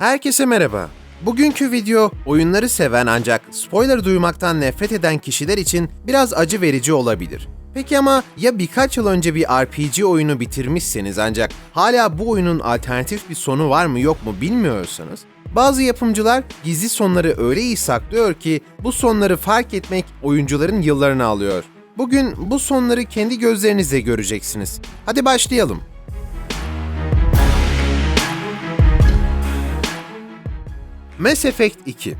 Herkese merhaba. Bugünkü video oyunları seven ancak spoiler duymaktan nefret eden kişiler için biraz acı verici olabilir. Peki ama ya birkaç yıl önce bir RPG oyunu bitirmişseniz ancak hala bu oyunun alternatif bir sonu var mı yok mu bilmiyorsanız, bazı yapımcılar gizli sonları öyle iyi saklıyor ki bu sonları fark etmek oyuncuların yıllarını alıyor. Bugün bu sonları kendi gözlerinizle göreceksiniz. Hadi başlayalım. Mass Effect 2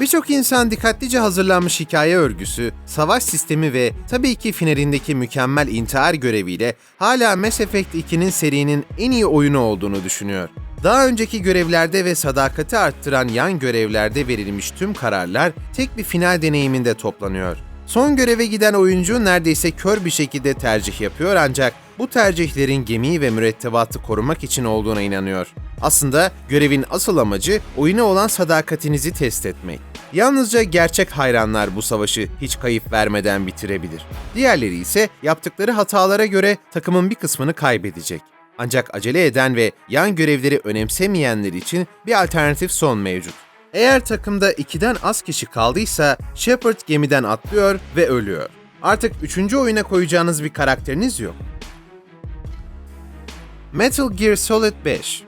Birçok insan dikkatlice hazırlanmış hikaye örgüsü, savaş sistemi ve tabii ki finalindeki mükemmel intihar göreviyle hala Mass Effect 2'nin serinin en iyi oyunu olduğunu düşünüyor. Daha önceki görevlerde ve sadakati arttıran yan görevlerde verilmiş tüm kararlar tek bir final deneyiminde toplanıyor. Son göreve giden oyuncu neredeyse kör bir şekilde tercih yapıyor ancak bu tercihlerin gemiyi ve mürettebatı korumak için olduğuna inanıyor. Aslında görevin asıl amacı oyuna olan sadakatinizi test etmek. Yalnızca gerçek hayranlar bu savaşı hiç kayıp vermeden bitirebilir. Diğerleri ise yaptıkları hatalara göre takımın bir kısmını kaybedecek. Ancak acele eden ve yan görevleri önemsemeyenler için bir alternatif son mevcut. Eğer takımda ikiden az kişi kaldıysa Shepard gemiden atlıyor ve ölüyor. Artık üçüncü oyuna koyacağınız bir karakteriniz yok. Metal Gear Solid 5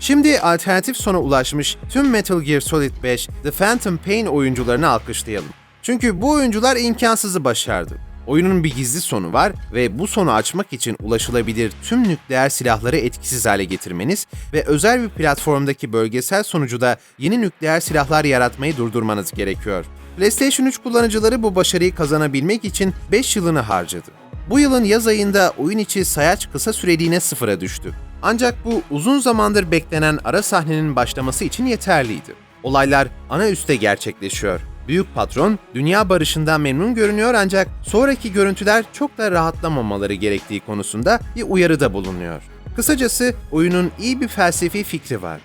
Şimdi alternatif sona ulaşmış tüm Metal Gear Solid 5 The Phantom Pain oyuncularını alkışlayalım. Çünkü bu oyuncular imkansızı başardı. Oyunun bir gizli sonu var ve bu sonu açmak için ulaşılabilir tüm nükleer silahları etkisiz hale getirmeniz ve özel bir platformdaki bölgesel sonucuda yeni nükleer silahlar yaratmayı durdurmanız gerekiyor. PlayStation 3 kullanıcıları bu başarıyı kazanabilmek için 5 yılını harcadı. Bu yılın yaz ayında oyun içi sayaç kısa süreliğine sıfıra düştü. Ancak bu uzun zamandır beklenen ara sahnenin başlaması için yeterliydi. Olaylar ana üste gerçekleşiyor. Büyük patron dünya barışından memnun görünüyor ancak sonraki görüntüler çok da rahatlamamaları gerektiği konusunda bir uyarıda bulunuyor. Kısacası oyunun iyi bir felsefi fikri var.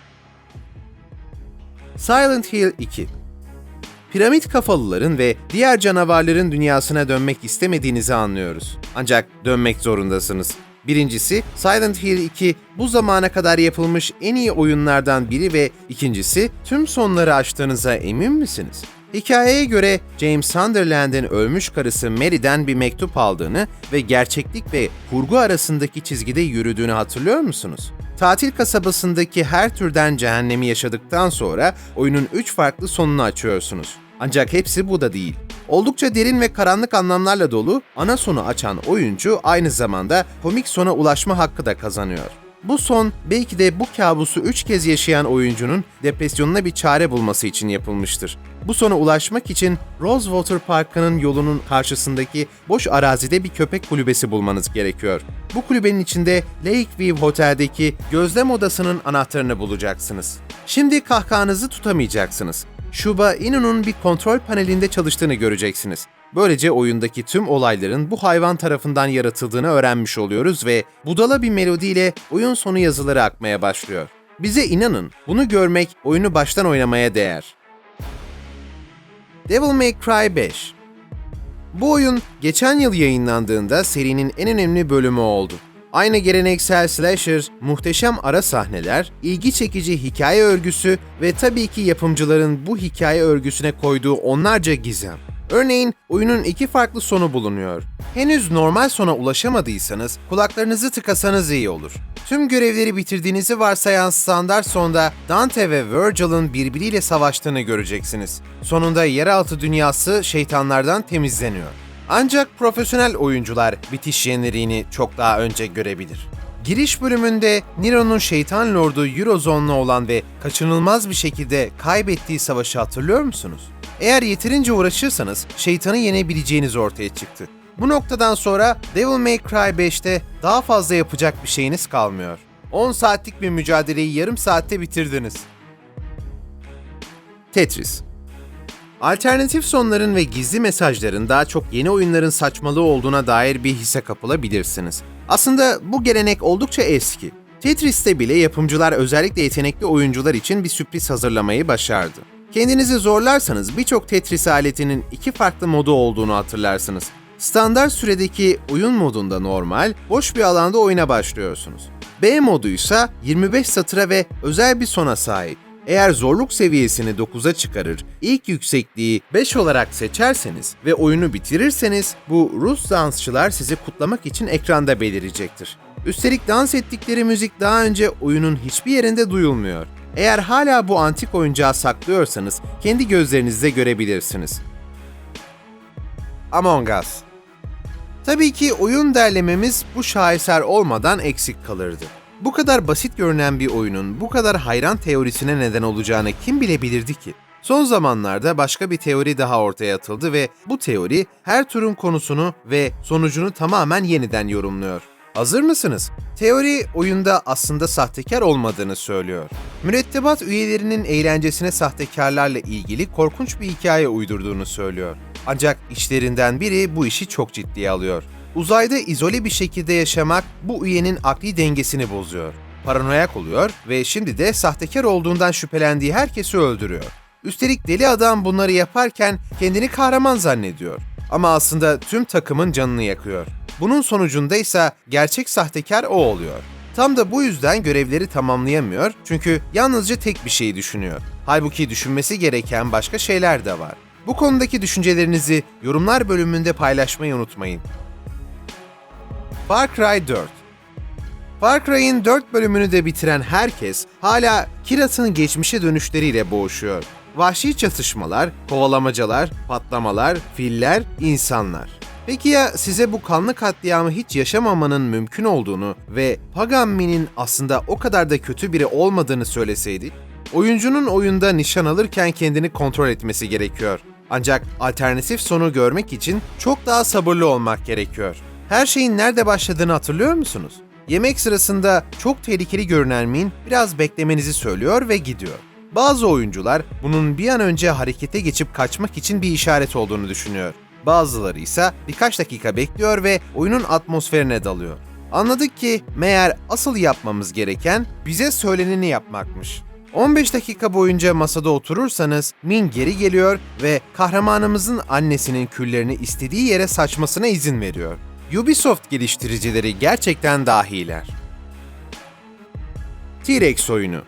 Silent Hill 2 Piramit kafalıların ve diğer canavarların dünyasına dönmek istemediğinizi anlıyoruz. Ancak dönmek zorundasınız. Birincisi, Silent Hill 2 bu zamana kadar yapılmış en iyi oyunlardan biri ve ikincisi, tüm sonları açtığınıza emin misiniz? Hikayeye göre James Sunderland'in ölmüş karısı Mary'den bir mektup aldığını ve gerçeklik ve kurgu arasındaki çizgide yürüdüğünü hatırlıyor musunuz? Tatil kasabasındaki her türden cehennemi yaşadıktan sonra oyunun 3 farklı sonunu açıyorsunuz. Ancak hepsi bu da değil. Oldukça derin ve karanlık anlamlarla dolu ana sonu açan oyuncu aynı zamanda komik sona ulaşma hakkı da kazanıyor. Bu son belki de bu kabusu 3 kez yaşayan oyuncunun depresyonuna bir çare bulması için yapılmıştır. Bu sona ulaşmak için Rosewater Parkı'nın yolunun karşısındaki boş arazide bir köpek kulübesi bulmanız gerekiyor. Bu kulübenin içinde Lakeview Hotel'deki gözlem odasının anahtarını bulacaksınız. Şimdi kahkahanızı tutamayacaksınız. Shuba Inu'nun bir kontrol panelinde çalıştığını göreceksiniz. Böylece oyundaki tüm olayların bu hayvan tarafından yaratıldığını öğrenmiş oluyoruz ve budala bir melodiyle oyun sonu yazıları akmaya başlıyor. Bize inanın, bunu görmek oyunu baştan oynamaya değer. Devil May Cry 5 Bu oyun geçen yıl yayınlandığında serinin en önemli bölümü oldu. Aynı geleneksel slasher, muhteşem ara sahneler, ilgi çekici hikaye örgüsü ve tabii ki yapımcıların bu hikaye örgüsüne koyduğu onlarca gizem. Örneğin oyunun iki farklı sonu bulunuyor. Henüz normal sona ulaşamadıysanız kulaklarınızı tıkasanız iyi olur. Tüm görevleri bitirdiğinizi varsayan standart sonda Dante ve Virgil'ın birbiriyle savaştığını göreceksiniz. Sonunda yeraltı dünyası şeytanlardan temizleniyor. Ancak profesyonel oyuncular bitiş jeneriğini çok daha önce görebilir. Giriş bölümünde Nero'nun şeytan lordu Eurozone'la olan ve kaçınılmaz bir şekilde kaybettiği savaşı hatırlıyor musunuz? Eğer yeterince uğraşırsanız şeytanı yenebileceğiniz ortaya çıktı. Bu noktadan sonra Devil May Cry 5'te daha fazla yapacak bir şeyiniz kalmıyor. 10 saatlik bir mücadeleyi yarım saatte bitirdiniz. Tetris Alternatif sonların ve gizli mesajların daha çok yeni oyunların saçmalığı olduğuna dair bir hisse kapılabilirsiniz. Aslında bu gelenek oldukça eski. Tetris'te bile yapımcılar özellikle yetenekli oyuncular için bir sürpriz hazırlamayı başardı. Kendinizi zorlarsanız birçok Tetris aletinin iki farklı modu olduğunu hatırlarsınız. Standart süredeki oyun modunda normal, boş bir alanda oyuna başlıyorsunuz. B moduysa 25 satıra ve özel bir sona sahip. Eğer zorluk seviyesini 9'a çıkarır, ilk yüksekliği 5 olarak seçerseniz ve oyunu bitirirseniz bu Rus dansçılar sizi kutlamak için ekranda belirecektir. Üstelik dans ettikleri müzik daha önce oyunun hiçbir yerinde duyulmuyor. Eğer hala bu antik oyuncağı saklıyorsanız kendi gözlerinizle görebilirsiniz. Among Us Tabii ki oyun derlememiz bu şaheser olmadan eksik kalırdı. Bu kadar basit görünen bir oyunun bu kadar hayran teorisine neden olacağını kim bilebilirdi ki? Son zamanlarda başka bir teori daha ortaya atıldı ve bu teori her turun konusunu ve sonucunu tamamen yeniden yorumluyor. Hazır mısınız? Teori oyunda aslında sahtekar olmadığını söylüyor. Mürettebat üyelerinin eğlencesine sahtekarlarla ilgili korkunç bir hikaye uydurduğunu söylüyor. Ancak işlerinden biri bu işi çok ciddiye alıyor. Uzayda izole bir şekilde yaşamak bu üyenin akli dengesini bozuyor. Paranoyak oluyor ve şimdi de sahtekar olduğundan şüphelendiği herkesi öldürüyor. Üstelik deli adam bunları yaparken kendini kahraman zannediyor. Ama aslında tüm takımın canını yakıyor. Bunun sonucunda ise gerçek sahtekar o oluyor. Tam da bu yüzden görevleri tamamlayamıyor çünkü yalnızca tek bir şeyi düşünüyor. Halbuki düşünmesi gereken başka şeyler de var. Bu konudaki düşüncelerinizi yorumlar bölümünde paylaşmayı unutmayın. Far Cry 4 Far Cry'in 4 bölümünü de bitiren herkes hala Kirat'ın geçmişe dönüşleriyle boğuşuyor. Vahşi çatışmalar, kovalamacalar, patlamalar, filler, insanlar. Peki ya size bu kanlı katliamı hiç yaşamamanın mümkün olduğunu ve Paganmi'nin aslında o kadar da kötü biri olmadığını söyleseydi? Oyuncunun oyunda nişan alırken kendini kontrol etmesi gerekiyor. Ancak alternatif sonu görmek için çok daha sabırlı olmak gerekiyor. Her şeyin nerede başladığını hatırlıyor musunuz? Yemek sırasında çok tehlikeli görünen Min biraz beklemenizi söylüyor ve gidiyor. Bazı oyuncular bunun bir an önce harekete geçip kaçmak için bir işaret olduğunu düşünüyor. Bazıları ise birkaç dakika bekliyor ve oyunun atmosferine dalıyor. Anladık ki meğer asıl yapmamız gereken bize söyleneni yapmakmış. 15 dakika boyunca masada oturursanız Min geri geliyor ve kahramanımızın annesinin küllerini istediği yere saçmasına izin veriyor. Ubisoft geliştiricileri gerçekten dahiler. T-Rex oyunu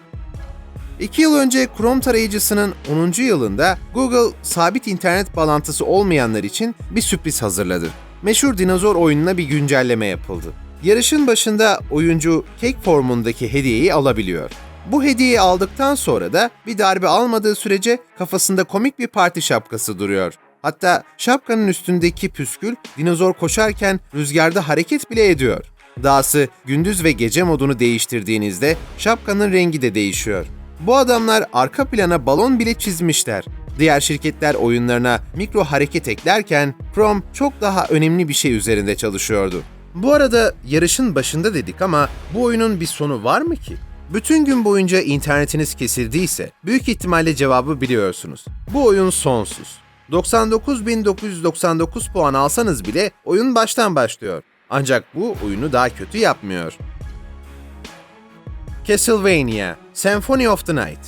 İki yıl önce Chrome tarayıcısının 10. yılında Google sabit internet bağlantısı olmayanlar için bir sürpriz hazırladı. Meşhur dinozor oyununa bir güncelleme yapıldı. Yarışın başında oyuncu kek formundaki hediyeyi alabiliyor. Bu hediyeyi aldıktan sonra da bir darbe almadığı sürece kafasında komik bir parti şapkası duruyor. Hatta şapkanın üstündeki püskül dinozor koşarken rüzgarda hareket bile ediyor. Dahası gündüz ve gece modunu değiştirdiğinizde şapkanın rengi de değişiyor. Bu adamlar arka plana balon bile çizmişler. Diğer şirketler oyunlarına mikro hareket eklerken Chrome çok daha önemli bir şey üzerinde çalışıyordu. Bu arada yarışın başında dedik ama bu oyunun bir sonu var mı ki? Bütün gün boyunca internetiniz kesildiyse büyük ihtimalle cevabı biliyorsunuz. Bu oyun sonsuz. 99.999 puan alsanız bile oyun baştan başlıyor. Ancak bu oyunu daha kötü yapmıyor. Castlevania Symphony of the Night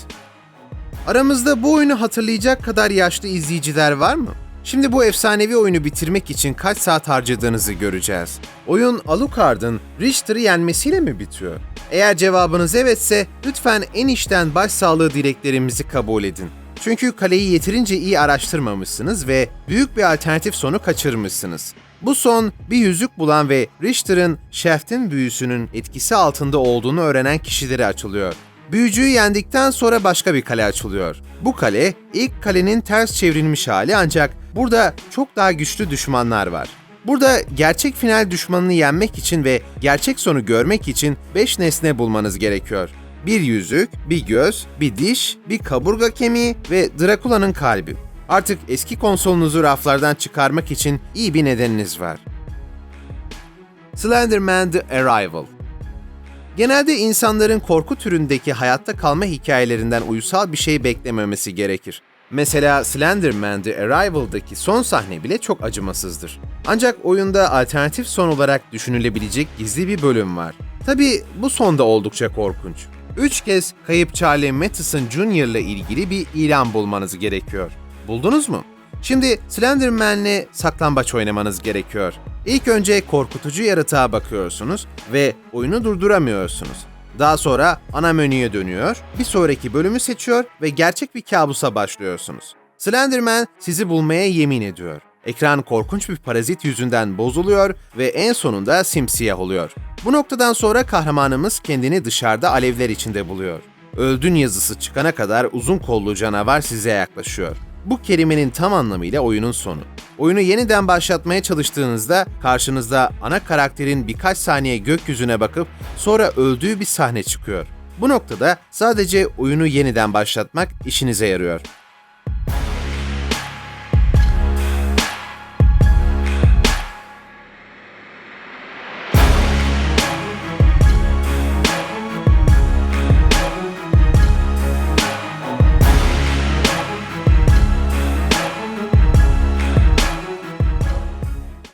Aramızda bu oyunu hatırlayacak kadar yaşlı izleyiciler var mı? Şimdi bu efsanevi oyunu bitirmek için kaç saat harcadığınızı göreceğiz. Oyun Alucard'ın Richter'ı yenmesiyle mi bitiyor? Eğer cevabınız evetse lütfen en içten başsağlığı dileklerimizi kabul edin. Çünkü kaleyi yeterince iyi araştırmamışsınız ve büyük bir alternatif sonu kaçırmışsınız. Bu son bir yüzük bulan ve Richter'ın Shaft'in büyüsünün etkisi altında olduğunu öğrenen kişilere açılıyor. Büyücüyü yendikten sonra başka bir kale açılıyor. Bu kale ilk kalenin ters çevrilmiş hali ancak burada çok daha güçlü düşmanlar var. Burada gerçek final düşmanını yenmek için ve gerçek sonu görmek için 5 nesne bulmanız gerekiyor. Bir yüzük, bir göz, bir diş, bir kaburga kemiği ve Drakula'nın kalbi. Artık eski konsolunuzu raflardan çıkarmak için iyi bir nedeniniz var. Slenderman The Arrival Genelde insanların korku türündeki hayatta kalma hikayelerinden uysal bir şey beklememesi gerekir. Mesela Slenderman The Arrival'daki son sahne bile çok acımasızdır. Ancak oyunda alternatif son olarak düşünülebilecek gizli bir bölüm var. Tabi bu son da oldukça korkunç. Üç kez kayıp Charlie Matheson Jr. ile ilgili bir ilan bulmanız gerekiyor. Buldunuz mu? Şimdi Slenderman'le saklambaç oynamanız gerekiyor. İlk önce korkutucu yaratığa bakıyorsunuz ve oyunu durduramıyorsunuz. Daha sonra ana menüye dönüyor, bir sonraki bölümü seçiyor ve gerçek bir kabusa başlıyorsunuz. Slenderman sizi bulmaya yemin ediyor. Ekran korkunç bir parazit yüzünden bozuluyor ve en sonunda simsiyah oluyor. Bu noktadan sonra kahramanımız kendini dışarıda alevler içinde buluyor. Öldün yazısı çıkana kadar uzun kollu canavar size yaklaşıyor. Bu kelimenin tam anlamıyla oyunun sonu. Oyunu yeniden başlatmaya çalıştığınızda karşınızda ana karakterin birkaç saniye gökyüzüne bakıp sonra öldüğü bir sahne çıkıyor. Bu noktada sadece oyunu yeniden başlatmak işinize yarıyor.